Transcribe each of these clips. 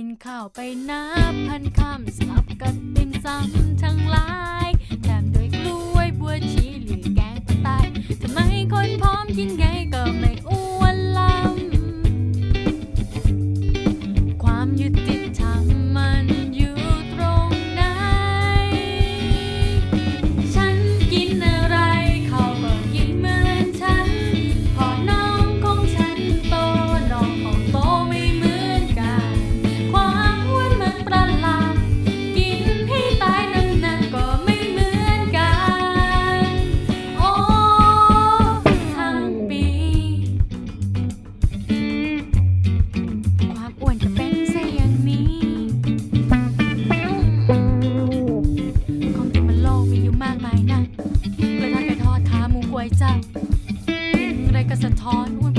กินข้าวไปนับพันคำสลับกับติ่มซำทั้งหลายแถมด้วยกล้วยบัวชีหรือแกงปลาใต้ทำไมคนพร้อมกินแก thought when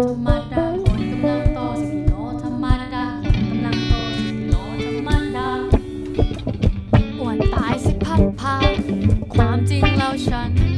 ธรรมดาคนกำลังตสิพี่ธรรมดาคนกำลังตสิพี่ธรรมดาอวนตายสิพัดพาความจริงเราฉัน